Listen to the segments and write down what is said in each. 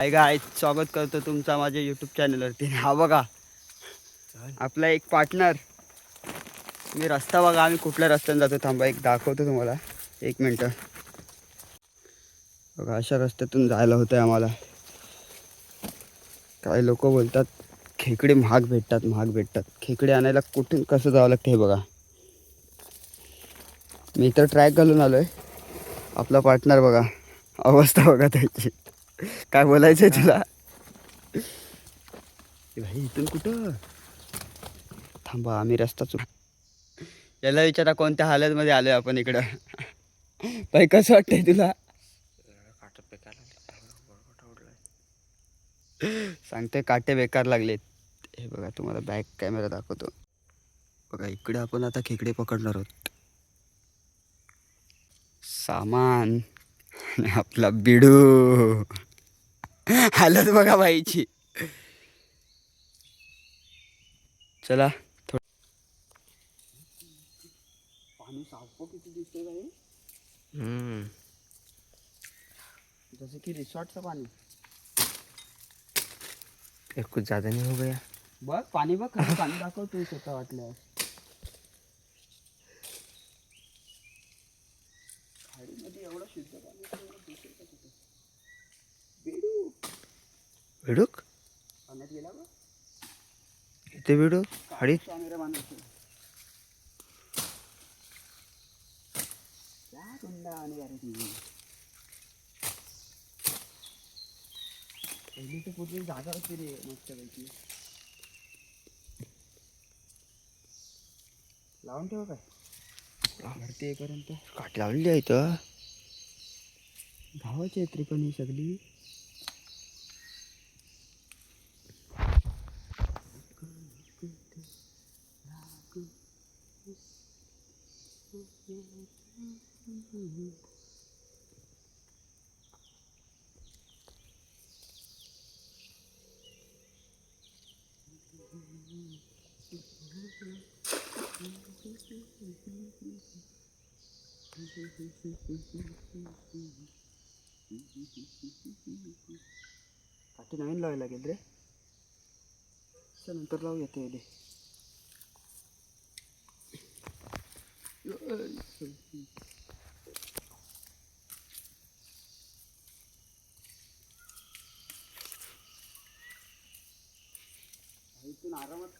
हाय गाय स्वागत करतो तुमचा माझ्या यूट्यूब चॅनलवरती हा बघा आपला एक पार्टनर मी रस्ता बघा आम्ही कुठल्या रस्त्याने जातो थांबा एक दाखवतो तुम्हाला. एक मिनटं. बघा अशा रस्त्यातून जायला होतं आहे आम्हाला. काही लोक बोलतात खेकडे महाग भेटतात महाग भेटतात. खेकडे आणायला कुठून कसं जावं लागतं हे बघा. मी तर ट्रॅक घालून आलो आहे आपला पार्टनर बघा. अवस्था बघा त्याची. काय बोलायचं आहे तुला? भाई इथून कुठं? थांबा आम्ही रस्ता चुक याला विचारा कोणत्या हालतमध्ये आलोय आपण इकडं. भाई कसं वाटतंय तुला? सांगते काटे बेकार लागलेत. हे बघा तुम्हाला बॅक कॅमेरा दाखवतो. बघा इकडे आपण आता खेकडे पकडणार आहोत. सामान आणि आपला बिडू. हालत बघा बाईची. चला. थोडं पाणी साफ किती दिसतंय बाई. जसं की रिसॉर्टचं पाणी. ये कुछ ज्यादा नहीं हो गया. बघ पाणी बघ पाणी दाखव तू स्वतः वाटल्यास खाडीमध्ये एवढं शुद्ध पाणी आहे, एवढं दिसेल का तिथे? बेडू बघ इथे ती पहिली तर जागा होती रे मस्तपैकी लावून ठेव काय? भरती येईपर्यंत काट लावलेली आहे इथं. गावाची आहेत रे पण ही सगळी. काठी नवीन लावायला लागेल रे चल नंतर लावू येते दे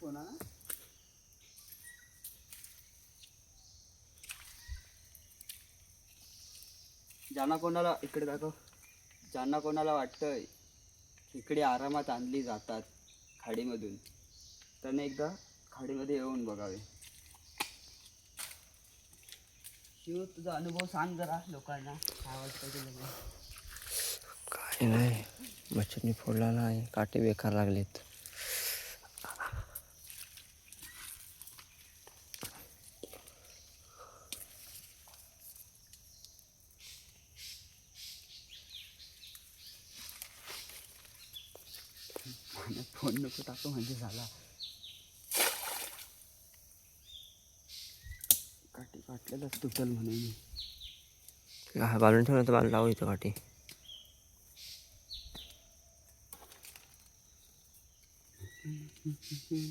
इथून ज्यांना कोणाला इकडे दाखव. ज्यांना कोणाला वाटतंय इकडे आरामात आणली जातात खाडीमधून त्याने एकदा खाडीमध्ये येऊन बघावे. शिव तुझा अनुभव सांग जरा लोकांना. काय वाटतं तुला काय नाही मच्छरनी फोडला नाही काटे बेकार लागलेत. टाकू म्हणजे झाला. काठी काटलेलाच तुटल म्हणून हा, बांधून ठेवलं तर बांधून लावू इथं काठी. इथून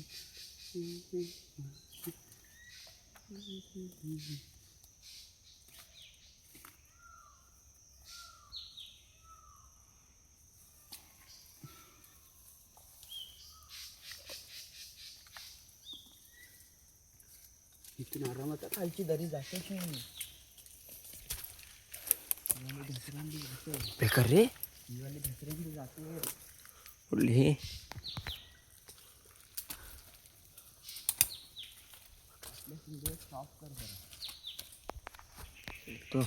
खालची दरी जाते. बेकार रे. जाते स्टॉप तो.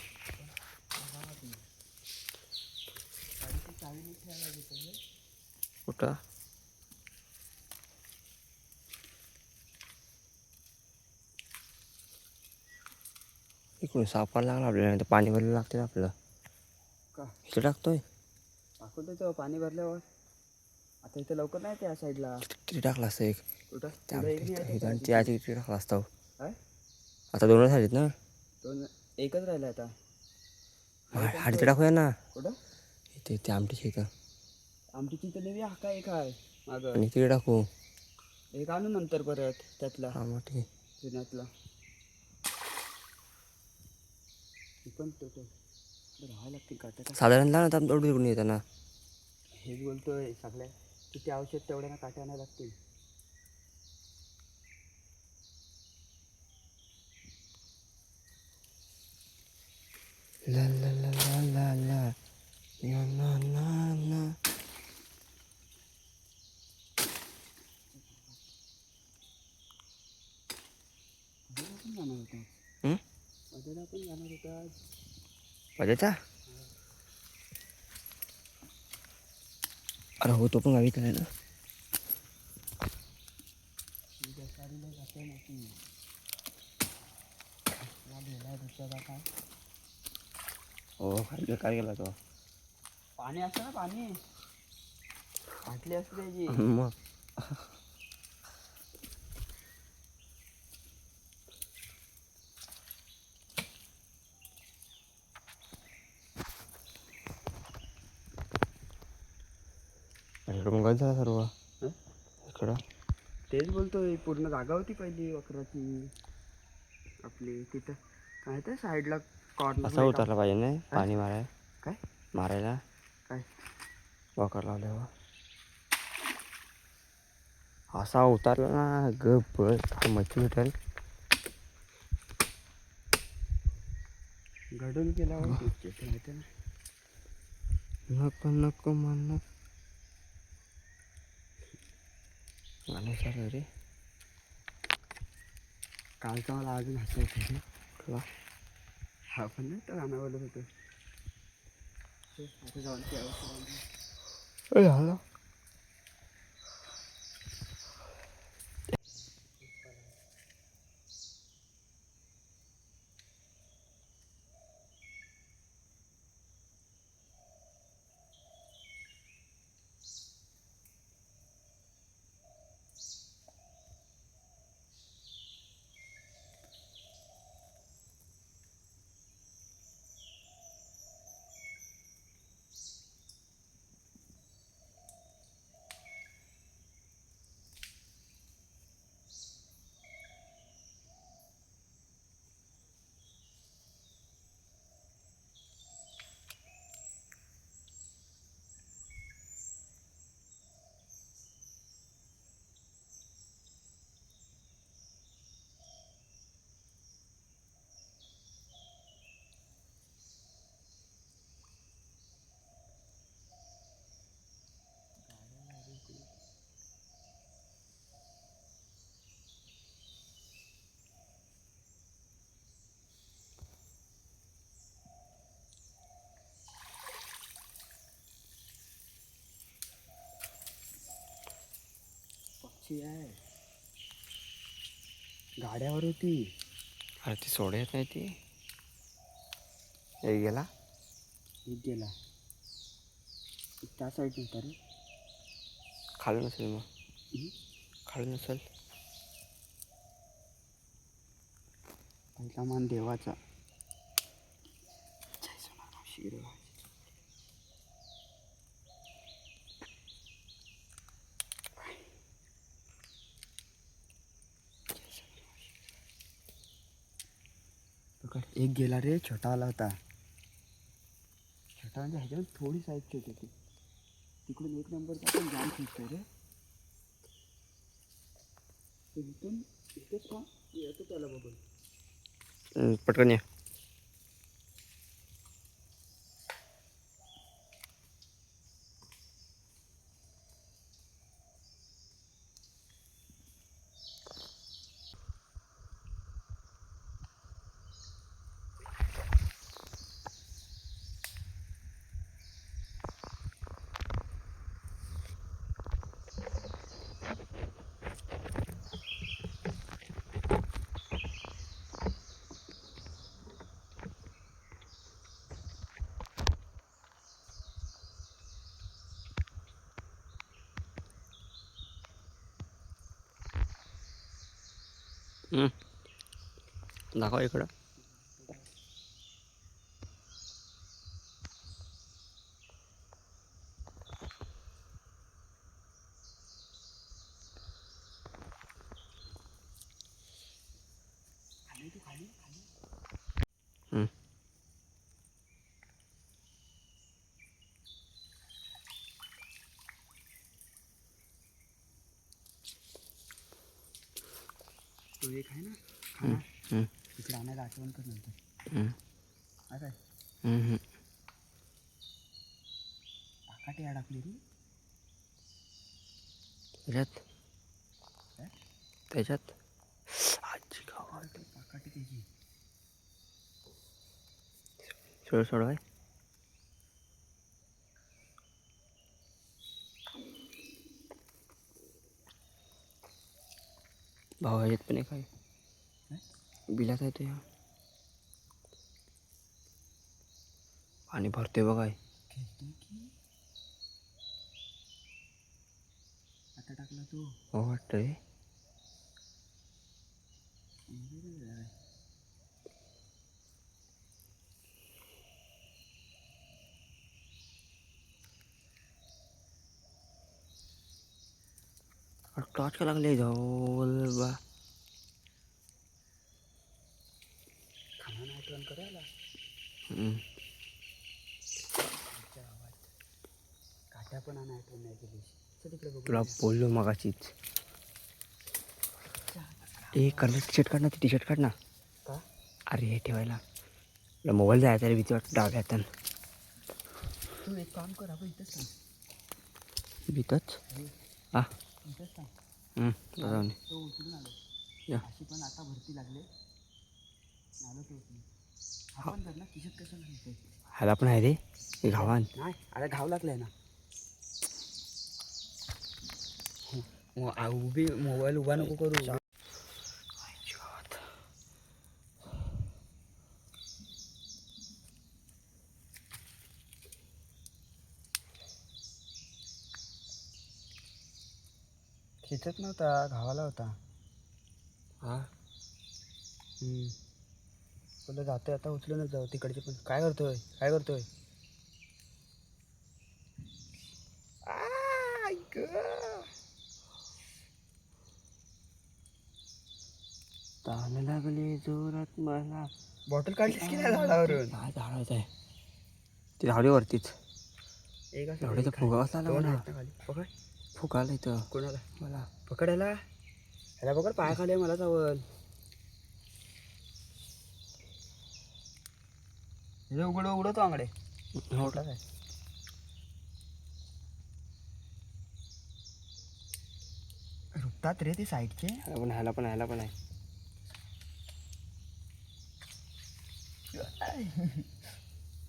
कुठं? इकडून सापायला लागला आपल्याला तर पाणी भरलं लागते ना आपलं का? इथं टाकतोय. दाखवतो तेव्हा पाणी भरल्यावर आता इथं लवकर नाही त्या साईडला. किती टाकला असतं एक? कुठं? त्या आणि आधी किती टाकला असता? काय? आता दोनच झालीत ना? दोन एकच राहिला आता. हाडीचं टाकूया ना. कुठं? इथे ते आमटीच्या इथं आमची तिथं देवी हा काय एक आहे? मागं. आणि तिकडे टाकू. एक आणू नंतर परत त्यातला. हा मग ठीक जुन्यातला हे पण तो तो राहायला लागतील काटा का साधारण आता दौड तिकडून येताना हेच बोलतोय सगळ्या किती औषध तेवढ्या काट्या आणायला लागतील. ला ला ला ला ला ला. ना ना ना अजून पण जाणार होता होता पाहिजेचा अरे हो तो पण गावी आहे ना. काय हो खाली बेकार गेला तो. पाणी असतं ना पाणी? फाटली असते त्याची. मग. इकडं मग झाला सर्व? इकडं. तेच बोलतोय पूर्ण जागा होती पहिली वक्राची आपली तिथं. काय ते साईडला कॉर्नर असा उतरला पाहिजे नाही? पाणी मारायला काय? मारायला. काय? वॉकर लावल्यावर असा उतारला ना बस. मच्छी भेटेल. घडून ना? नको नको म्हणणं आणि सर रे कालचा मला अजून हसायचं कला हा पण नाही तर ते आहे. गाड्यावर होती. अरे ती सोडे येत नाही ती. एक गेला? एक गेला. एक त्या साईड होता रे. खाली नसेल मग? खाली नसेल. मान देवाचा. शिरवा. पकड. एक गेला रे छोटा आला होता. छोटा म्हणजे ह्याच्यावर थोडी साईज छोटी होती तिकडून एक नंबरचा आपण जाम फिरतोय रे. तो इथून इथेच का येतो त्याला बघून. पटकन या. दाखवा इकडं. एक आहे ना खाना. तिकडे आणायला आठवण कर नंतर. हा. पाकाटी अडकली रे. त्याच्यात? त्याच्यात? आजी गावात. पाकाटी त्याची सोड सोड आहे बिलात आहे तो ह्या पाणी भरतोय बघाय आता टाकला तो. हो वाटतं रे टॉर्च का लागले जाऊ बा खाना नाही आठवण करायला पण आणा आठवण नाही केली. चल तिकडे बघू. तुला बोललो मगाशीच ए कलर टी शर्ट काढ ना टी शर्ट काढ ना. का? अरे हे ठेवायला. तुला मोबाईल जायचा रे भीती वाटतं डाव्या हातानं. तू एक काम कर आपण इथंच थांब. भीतच? हा इथंच जाऊन. तो उचलून आलो. या. अशी पण आता भरती लागले. आलो तो उचलून. आपण जर ना किशत कसं घालतोय ह्याला पण आहे रे घावान. नाही अरे घाव लागलाय ना. हो, आ- उभी मोबाईल उभा नको करू. खेचत नव्हता घावाला होता. हा? हम्म. तुला जातोय आता उचलूनच जाऊ तिकडचे पण काय करतोय? काय करतोय. ताण लागले जोरात मला. बॉटल काढलीस की नाही झाडावरून? हा झाडाच आहे. ते झाडीवरतीच. एक असं झाडाचा एक फुगा ना खाली. पकड. फुगाला इथं. कोणाला? मला. पकड याला ह्याला पकड पाय खाली मला चावल. हे उघड उघडतो आंगडे कुठला काय? रुपतात रे ते साईडचे. पण ह्याला पण ह्याला पण आहे.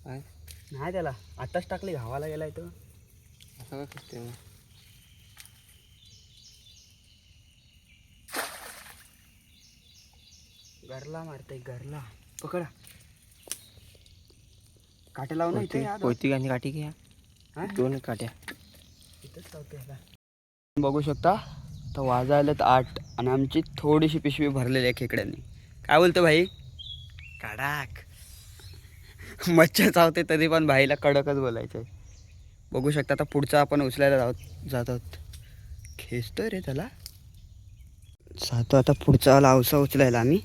काय नाही त्याला. आताच टाकली घावाला गेलाय तो. असं काय करते मग? घरला मारतय घरला. पकडा. काटे लावून इथे या दोन. कोयती आणि काठी घ्या. हा? दोन काट्या. इथंच. बघू शकता? तर वाजायलेत आठ आणि आमची थोडीशी पिशवी भरलेली आहे खेकड्यांनी. काय बोलतो भाई? कडाक. मच्छर चावते तरी पण भाईला कडकच बोलायचं आहे बघू शकता आता पुढचा आपण उचलायला जात जात आहोत. खेचतोय रे त्याला. जातो आता पुढचा लावसा उचलायला आम्ही.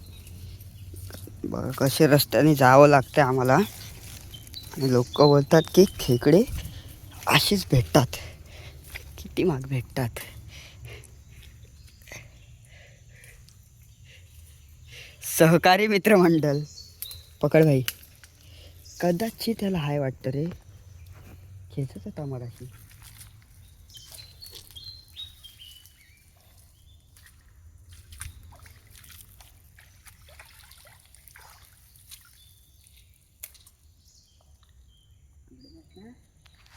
बघा कसे रस्त्याने जावं लागतं आम्हाला. आणि लोक बोलतात की खेकडे अशीच भेटतात. किती माग भेटतात. सहकारी मित्रमंडळ. पकड भाई. कदाचित त्याला हाय वाटतं रे. खेचत होता मराठी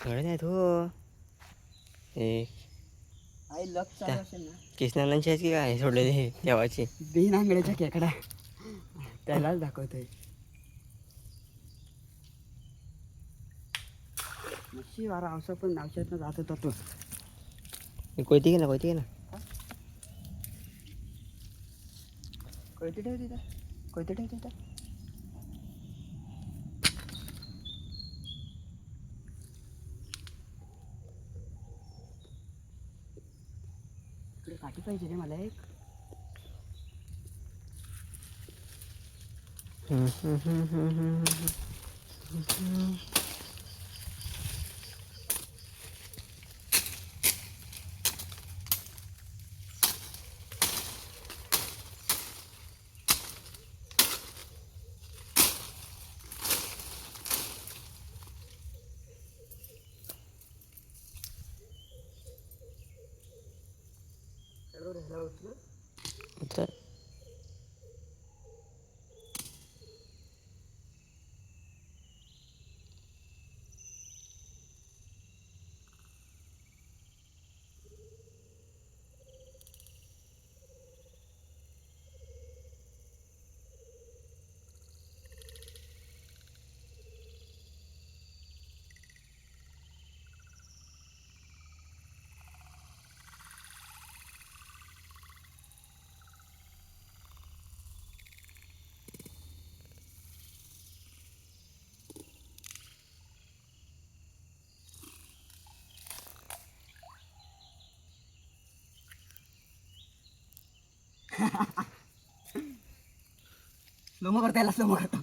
कळे नाही तो. हे आई लक चालू असेल ना. आहेत की काय? सोडले ते देवाचे. बिन आंगड्याच्या खेकडा. त्यालाच दाखवतोय. नशी वारा आवसा पण औषधात जात होता तो. कोयती घे ना कोयती घे ना. कोयते ठेव तिथं. कोयते ठेव काठी पाहिजे रे मला एक हम्म, हम्म, हम्म, हम्म, हम्म. उचल स्लोमो करता याला स्लोमो करता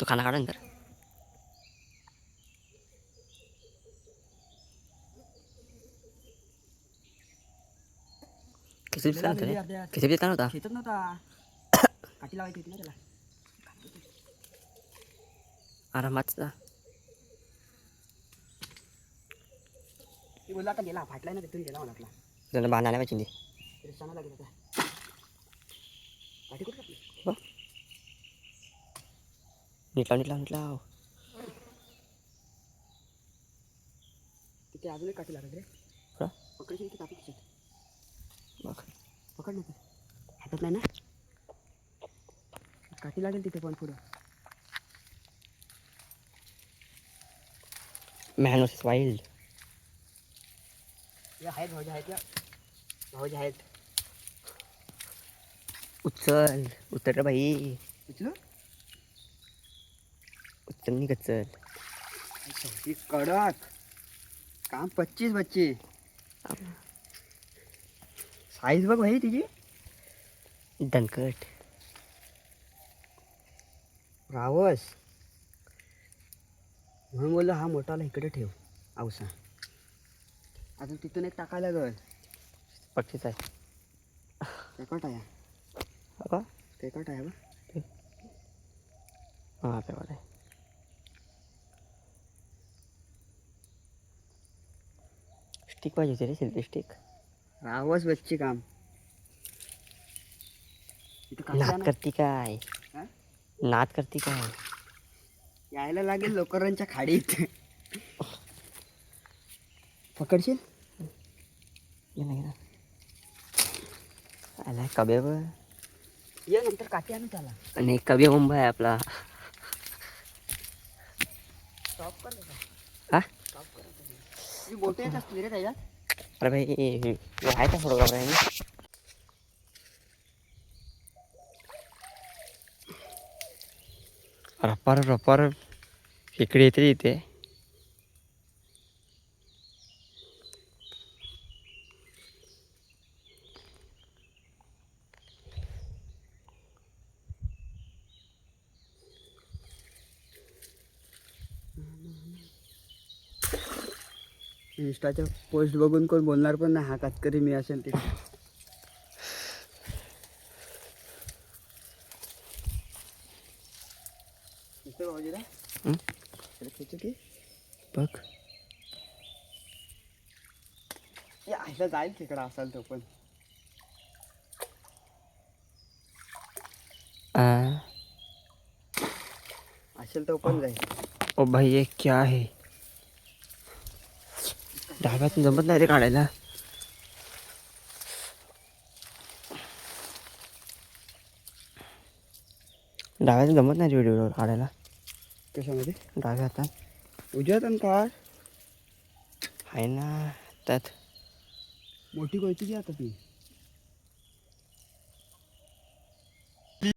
तू खाना काढून तर किती किती दिवस चालवता खेचत नव्हता काठी लावायची होती ना त्याला आरामात जा. ती बोलला आता गेला फाटलाय ना तिथून गेला आपला त्याला बांधायला पाहिजे ती. लागेल आता काठी कुठे टाकली? हो. तिथे अजून एक काठी लागत रे? पकडशील की काठी बघ पकड ना ते. हातात नाही ना काठी लागेल तिथे पण पुढं मॅन वर्सेस वाईल्ड आहेत भाऊजी आहेत भाऊजी आहेत. उचल उतर बाई. उचलू? उचल नाही कचल ती कडक. काम पच्चीस बच्ची साईज बघ भाई तिची. दणकट. रावस. म्हणून बोललो हा मोठाला इकडे ठेव. औसा. अजून तिथून एक टाकायला लागल. पक्षीच आहे. तेकट आहे. हो का आहे बा हां तेवढं आहे. स्टिक पाहिजे होती रे सिल्की स्टिक. रावस बच्ची काम. इथं नाद. करती काय? हा? नाद करती काय? यायला लागेल लोकरांच्या खाडीत. पकडशील? ये आला कबे ये नंतर काठी आणू त्याला आणि कबे मुंबई आहे आपला स्टॉप कर. हा स्टॉप कर असतील रे त्याच्यात अरे भाई आहे का फोटोग्राफर आहे मी रप्पार रप्पार इकडे येते इथे इंस्टाच्या पोस्ट बघून कोण बोलणार पण नाही. हा कातकरी मी असेल ते. हं? बघ. या, आईला जाईल तिकडं असाल तो पण. आ, असेल तो पण जाईल. ओ भाई ये क्या है डाव्यातून जमत नाही रे काढायला. डाव्यातून जमत नाही रे व्हिडिओ काढायला. कशामध्ये? डाव्या हातात उजव्या हातानं काढ आहे ना त्यात. मोठी कोयती घे आता ती.